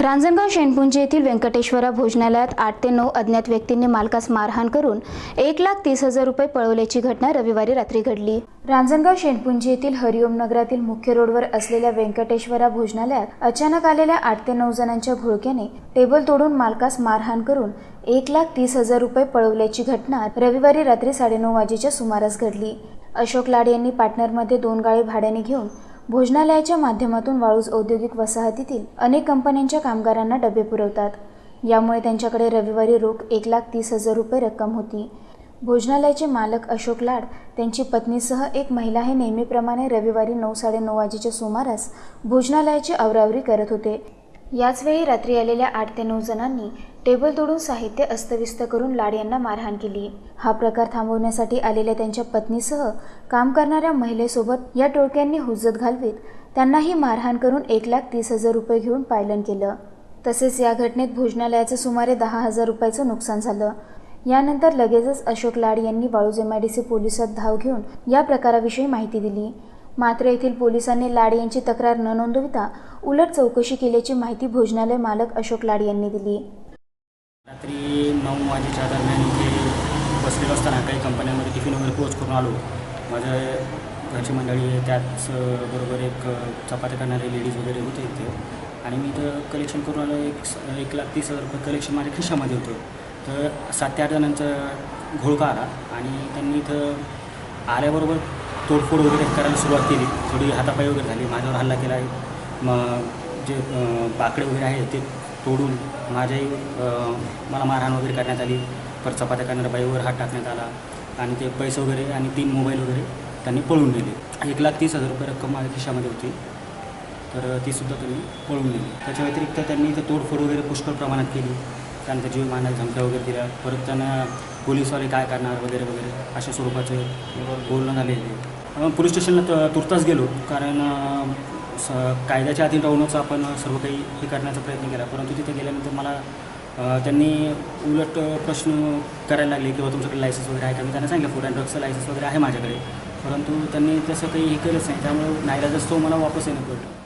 रांजणगाव शेणपुंजे येथील व्यंकटेश्वरा भोजनालयात आठ ते नऊ अज्ञात व्यक्तींनी मालकास मारहाण करून एक लाख तीस हजार रुपये पळवल्याची घटना रविवारी रात्री घडली. रांजणगाव शेणपुंजी येथील हरिओम नगरातील मुख्य रोडवर असलेल्या व्यंकटेश्वरा भोजनालयात अचानक आलेल्या आठ ते नऊ जणांच्या घोळक्याने टेबल तोडून मालकास मारहाण करून एक लाख तीस हजार रुपये पळवल्याची घटना रविवारी रात्री साडेनऊ वाजेच्या सुमारास घडली. अशोक लाड यांनी पार्टनरमध्ये दोन गाळे भाड्याने घेऊन भोजनालयाच्या माध्यमातून वाळूज औद्योगिक वसाहतीतील अनेक कंपन्यांच्या कामगारांना डबे पुरवतात. यामुळे त्यांच्याकडे रविवारी रोख एक लाख तीस हजार रुपये रक्कम होती. भोजनालयाचे मालक अशोक लाड त्यांची पत्नीसह एक महिला हे नेहमीप्रमाणे रविवारी नऊ साडेनऊ वाजेच्या सुमारास भोजनालयाची आवरावरी करत होते. याचवेळी रात्री आलेल्या आठ ते नऊ जणांनी टेबल तोडून साहित्य अस्तव्यस्त करून लाड यांना मारहाण केली. हा प्रकार थांबवण्यासाठी आलेल्या त्यांच्या पत्नीसह काम करणाऱ्या महिलेसोबत या टोळक्यांनी हुज्जत घालवीत. त्यांनाही मारहाण करून एक लाख तीस हजार रुपये घेऊन पायलन केलं. तसेच या घटनेत भोजनालयाचं सुमारे दहा हजार रुपयाचं नुकसान झालं. यानंतर लगेचच अशोक लाड यांनी Waluj M I D C पोलिसात धाव घेऊन या प्रकाराविषयी माहिती दिली. मात्र येथील पोलिसांनी लाड यांची तक्रार न नोंदविता उलट चौकशी केल्याची माहिती भोजनालय मालक अशोक लाड यांनी दिली. रात्री नऊ वाजेच्या दरम्यान इथे बसलेलो असताना काही कंपन्यांमध्ये टिफिन वगैरे पोच करून आलो. माझ्या घरची मंडळी त्याच बरोबर एक चपात्या करणारे लेडीज वगैरे होते इथे. आणि मी इथं कलेक्शन करून आलो एक स- एक लाख तीस हजार रुपये कलेक्शन माझ्या खिशामध्ये होतं. तर सात ते आठ जणांचा घोळका आला? आणि त्यांनी इथं आल्याबरोबर तोडफोड वगैरे करायला सुरुवात केली. थोडी हातापाई वगैरे झाली माझ्यावर हल्ला केला. आहे मग जे बाकडे वगैरे आहे ते तोडून माझ्याही मला मारहाण वगैरे करण्यात आली. परत चपात्या करणाऱ्या बाईवर हात टाकण्यात आला. आणि ते पैसे वगैरे आणि तीन मोबाईल वगैरे त्यांनी पळून नेले. एक लाख तीस हजार रुपये रक्कम माझ्या खिशामध्ये होती. तर तीसुद्धा त्यांनी पळून नेली. त्याच्या व्यतिरिक्त त्यांनी इथं तोडफोड वगैरे पुष्कळ प्रमाणात केली. त्यांचा जीव मारण्याच्या धमक्या वगैरे दिल्या. परत त्यांना पोलीसवाले काय करणार वगैरे वगैरे अशा स्वरूपाचे बोलणं झाले आपण पोलीस स्टेशनला तुर्तास गेलो. कारण स कायद्याच्या अधीन राहूनच आपण सर्व काही हे करण्याचा प्रयत्न केला. परंतु तिथे गेल्यानंतर मला त्यांनी उलट प्रश्न करायला लागले किंवा तुमच्याकडे लायसन्स वगैरे आहे का? मी त्यांना सांगितलं फूड अँड ड्रग्सचं लायसन्स वगैरे आहे माझ्याकडे. परंतु त्यांनी तसं काही हे केलंच नाही. त्यामुळे तो मला वापस येणं पडलं.